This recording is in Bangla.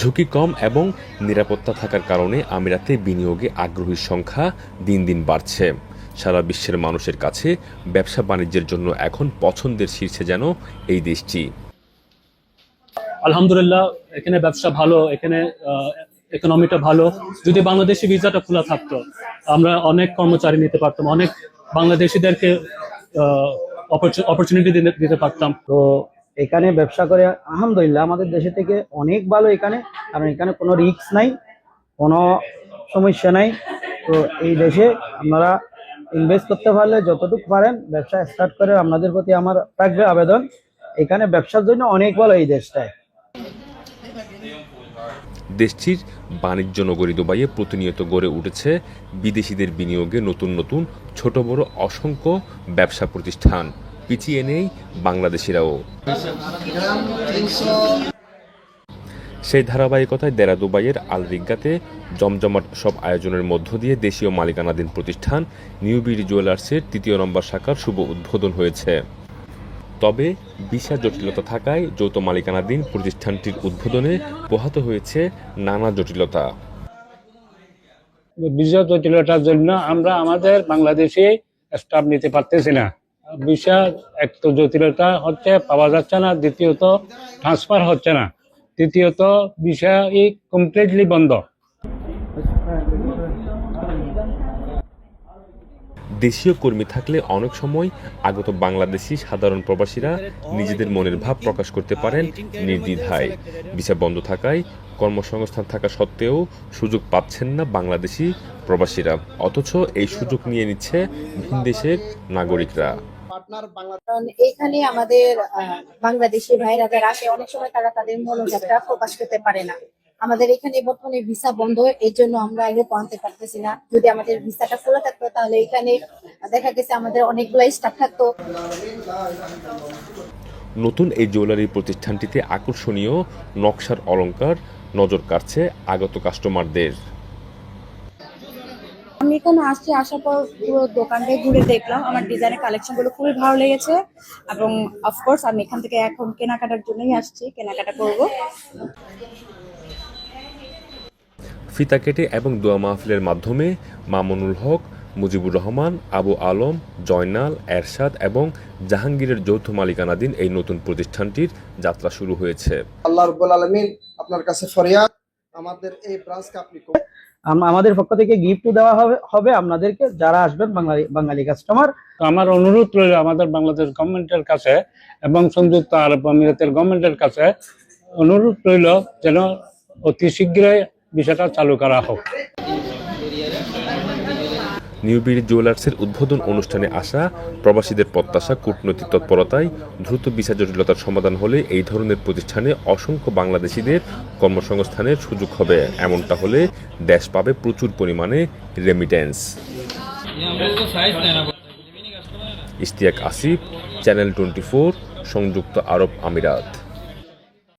ঝুঁকি কম এবং নিরাপত্তা থাকার কারণে আমিরাতে বিনিয়োগে আগ্রহীর সংখ্যা দিন দিন বাড়ছে। সারা বিশ্বের মানুষের কাছে ব্যবসা বাণিজ্যের জন্য এখন পছন্দের শীর্ষে যেন এই দেশটি। আলহামদুলিল্লাহ, এখানে ব্যবসা ভালো, এখানে ইকোনমিটা ভালো। যদি বাংলাদেশি ভিসাটা খোলা থাকতো, আমরা অনেক কর্মচারী নিতে পারতাম, অনেক বাংলাদেশিদেরকে অপরচুনিটি দিতে পারতাম। তো এখানে ব্যবসা করে, আলহামদুলিল্লাহ, আমাদের দেশে থেকে অনেক ভালো এখানে। কারণ এখানে কোনো রিস্ক নাই, কোনো সমস্যা নাই। তো এই দেশে আপনারা ইনভেস্ট করতে পারলে যতটুকু পারেন, ব্যবসা স্টার্ট করে আপনাদের প্রতি আমার থাকবে আবেদন। এখানে ব্যবসার জন্য অনেক ভালো এই দেশটায়। দেশটির বাণিজ্য নগরী দুবাইয়ে প্রতিনিয়ত গড়ে উঠেছে বিদেশিদের বিনিয়োগে নতুন নতুন ছোট বড় অসংখ্য ব্যবসা প্রতিষ্ঠান। পিছিয়ে নেই বাংলাদেশিরাও। সেই ধারাবাহিকতায় দেরা দুবাইয়ের আল রিগ্গাতে জমজমাট সব আয়োজনের মধ্য দিয়ে দেশীয় মালিকানাধীন প্রতিষ্ঠান নিউবিডি জুয়েলার্সের তৃতীয় নম্বর শাখার শুভ উদ্বোধন হয়েছে। তবে বিশা জটিলতা থাকায় যৌথ মালিকানাধীন প্রতিষ্ঠানটির উদ্বোধনে পোহাতে হয়েছে নানা জটিলতা। ভিসা জটিলতার জন্য আমরা আমাদের বাংলাদেশে স্টাফ নিতে পারতেছি না। ভিসা এক তো জটিলতা হচ্ছে, পাওয়া যাচ্ছে না। দ্বিতীয়ত ট্রান্সফার হচ্ছে না। তৃতীয়ত ই কমপ্লিটলি বন্ধ। দেশীয় কর্মী থাকলে অনেক সময় আগত বাংলাদেশি সাধারণ প্রবাসীরা নিজেদের মনের ভাব প্রকাশ করতে পারেন নির্দ্বিধায়। ভিসা বন্ধ থাকায় কর্মসংস্থান থাকা সত্ত্বেও সুযোগ পাচ্ছেন না বাংলাদেশি প্রবাসীরা। অথচ এই সুযোগ নিয়ে নিচ্ছে ভিন দেশের নাগরিকরা। কারণ এখানে আমাদের আহ, বাংলাদেশি ভাইরা যারা আসে অনেক সময় তারা তাদের মনোভাবটা প্রকাশ করতে পারে না। আমাদের এখানে বর্তমানে ভিসা বন্ধ এর জন্য আমরা আগে আনতে পারতেছি না। যদি আমাদের ভিসাটা খোলা থাকতো তাহলে এখানে দেখা গেছে আমাদের অনেকগুলো স্টাফ থাকতো। নতুন এই জুয়েলারি প্রতিষ্ঠানটিতে আকর্ষণীয় নকশার অলংকার নজর কাড়ছে আগত কাস্টমারদের আমি এখানে আসছি আসার পর পুরো দোকানটাই ঘুরে দেখলাম। আমার ডিজাইনের কালেকশনগুলো খুবই ভালো লেগেছে এবং অফকোর্স আমি এখান থেকে এখন কেনাকাটার জন্যই আসছি কেনাকাটা করব। ফিতা কেটে এবং দোয়া মাহফিলের মাধ্যমে মামুনুল হক মুজিবুর রহমান আবু আলম জয়নাল এরশাদ এবং জাহাঙ্গীরের যৌথ মালিকানাধীন এই নতুন প্রতিষ্ঠানটির যাত্রা শুরু হয়েছে। আল্লাহ রব্বুল আলমিন আপনার কাছে ফরিয়াদ। আমাদের এই ব্রাঞ্চকে আপনি আমাদের পক্ষ থেকে গিফট দেওয়া হবে হবে আপনাদেরকে, যারা আসবেন বাঙালি বাঙালি কাস্টমার আমার অনুরোধ রইল আমাদের বাংলাদেশ গভর্নমেন্টের কাছে এবং সংযুক্ত আরব আমিরাতের গভর্নমেন্টের কাছে অনুরোধ রইল যেন অতি শীঘ্রই বিষয়টা চালু করা হোক। নিউবির জুয়েলার্সের উদ্বোধন অনুষ্ঠানে আসা প্রবাসীদের প্রত্যাশা, কূটনৈতিক তৎপরতায় দ্রুত বিচার জটিলতার সমাধান হলে এই ধরনের প্রতিষ্ঠানে অসংখ্য বাংলাদেশিদের কর্মসংস্থানের সুযোগ হবে। এমনটা হলে দেশ পাবে প্রচুর পরিমাণে remittance Ishtiaq Asif, channel twenty সংযুক্ত আরব আমিরাত।